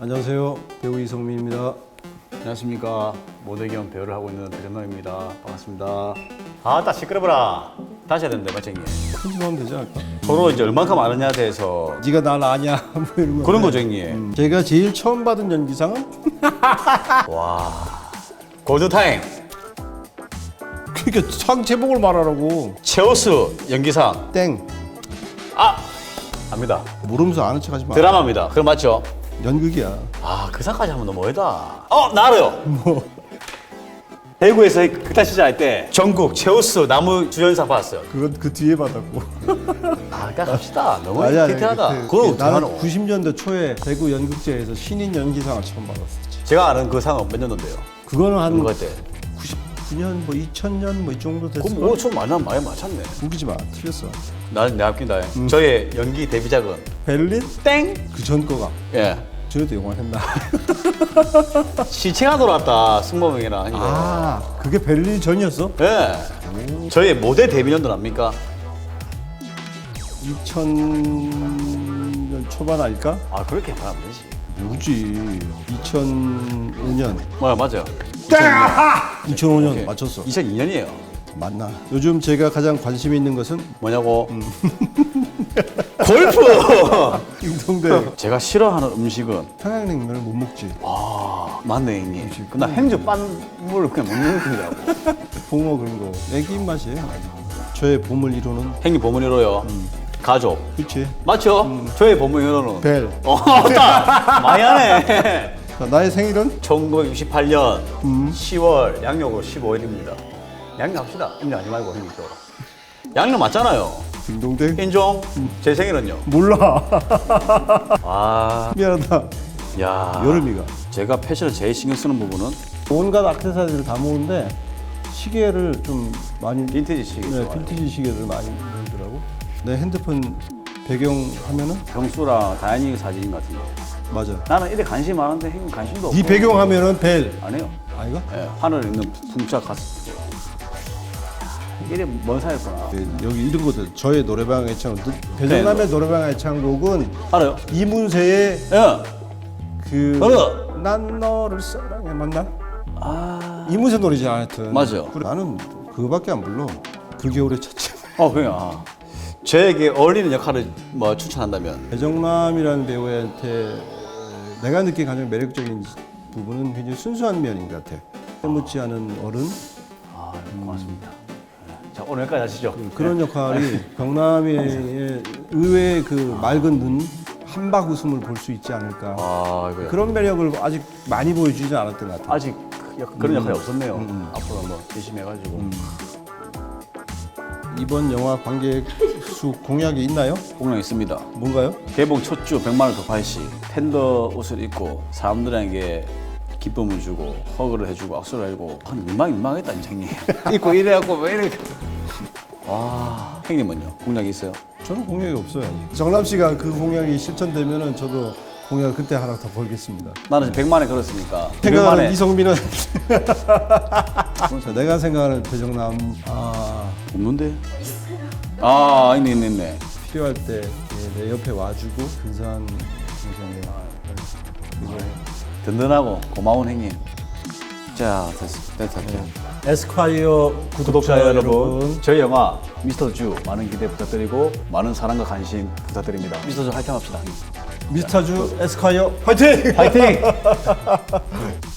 안녕하세요. 배우 이성민입니다. 안녕하십니까 모델 겸 배우를 하고 있는 배정남입니다 반갑습니다 아따 시끄러워라 다시 해야 되는데 맞쟁이 편집하면 되지 않을까? 서로 이제 얼만큼 아느냐에 대해서 네가 날 아냐? 뭐 이런 거. 그런 거죠 형님 음, 제가 제일 처음 받은 연기상은 와 골드타임 그러니까 상 제목을 말하라고. 체오스 연기상 땡. 아 압니다 모르면서 아는 척하지 마. 드라마입니다 그럼 맞죠? 연극이야. 아그 상까지 하면 너무 멀다 어 나 알아요 뭐 대구에서 극단 시즌 할때 전국 체오스 나무 주연상 받았어요 그건 그 뒤에 받았고. 아 그냥 갑시다 너무 아니, 아니, 디테일하다 그- 그걸 그 나는 하노 90년대 초에 대구 연극제에서 신인 연기상을 처음 받았었지. 제가 아는 그 상은 몇 년도인데요? 그거는 한 그거 때 99년 뭐 2000년 뭐 이 정도 됐을 그럼 걸. 뭐좀 많이 많이 맞췄네. 웃기지 마. 틀렸어. 나는 내 앞긴다. 저의 연기 데뷔작은 베를린? 땡. 그 전 거가. 예. 저도 영화 했나? 시체가 돌아왔다 승범형이랑 한 거. 아, 그게 베를린 전이었어? 예. 저의 모델 데뷔 년도 납니까? 2000년 초반 아닐까? 아 그렇게 말하면 되지. 누구지? 2005년. 뭐 맞아요. 2005년 맞췄어. 2002년이에요. 맞나? 요즘 제가 가장 관심 있는 것은 뭐냐고? 골프. 융통대 제가 싫어하는 음식은 평양냉면을 못 먹지. 아 맞네 형님. 그나 행주 빤물 그냥 먹는 느낌이라고. 붕어 그런 거. 애기 입맛이에요. 저의 보물 1호는 형님 보문이로요. 가족. 그치? 맞죠? 저의 보문이로는 벨. 어, 맞다. 많이 하네. 자, 나의 생일은? 1968년 10월 양력으로 15일입니다. 양력 합시다. 음력 하지 말고 형님 또. 양력 맞잖아요. 딩동댕? 인종. 제 생일은요. 몰라. 아, 미안하다. 야. 여름이가. 제가 패션을 제일 신경 쓰는 부분은 온갖 액세서리를 다 모으는데 시계를 좀 많이 빈티지 시계 네. 빈티지 시계를 많이 모으더라고. 내 핸드폰 배경 화면은 경수랑 다현이 사진 같은 거. 맞아. 나는 이래 관심 많은데 형님 관심도 없고. 네 배경 화면은 벨. 안 해요. 아이가? 예, 하늘 있는 풍차 가스. 이래 먼 사이였구나. 네, 여기 이런 것들 저의 노래방 애창곡 배정남의 노래방 애창곡은 알아요? 이문세의 예. 그 어. 난 너를 사랑해 맞나? 아. 이문세 노래지 하여튼 맞아요. 그래, 나는 그거밖에 안 불러 그 겨울의 첫째 어, 그냥. 아. 저에게 어울리는 역할을 뭐 추천한다면 배정남이라는 배우한테 내가 느낀 가장 매력적인 부분은 굉장히 순수한 면인 것 같아 해묻지 않은 어른 아, 고맙습니다. 네. 자, 오늘 여기까지 하시죠. 그런 역할이 병남의 의외의 그 맑은 눈 한박 웃음을 볼 수 있지 않을까 아, 이거 그런 매력을 아직 많이 보여주지 않았던 것 같아 아직 그 역- 그런 역할이 없었네요. 앞으로 뭐 열심히 해가지고 이번 영화 관객 수 공약이 있나요? 공약 있습니다. 뭔가요? 개봉 첫 주 100만 원 돌파할 시 팬더 옷을 입고 사람들에게 기쁨을 주고 허그를 해주고 악수를 해주고 아, 민망 민망했다 인생이 입고 이래갖고 왜 이렇게 와 형님은요 공약이 있어요? 저는 공약이 없어요. 아직. 정남 씨가 그 공약이 실천되면은 저도 공약을 그때 하나 더 벌겠습니다. 나는 지금 100만 원 걸었으니까 100만 생각하는 에 이성민은 자, 내가 생각하는 배정남 아, 없는데? 아 있네 있네 있네 필요할 때 내 옆에 와주고 근사한 동생의 그거 든든하고 고마운 형님 자 됐어 됐다. 됐다 에스콰이어 구독자, 여러분 저희 영화 미스터 주 많은 기대 부탁드리고 많은 사랑과 관심 부탁드립니다. 미스터 주 화이팅 합시다. 미스터주 에스콰이어 화이팅! 화이팅!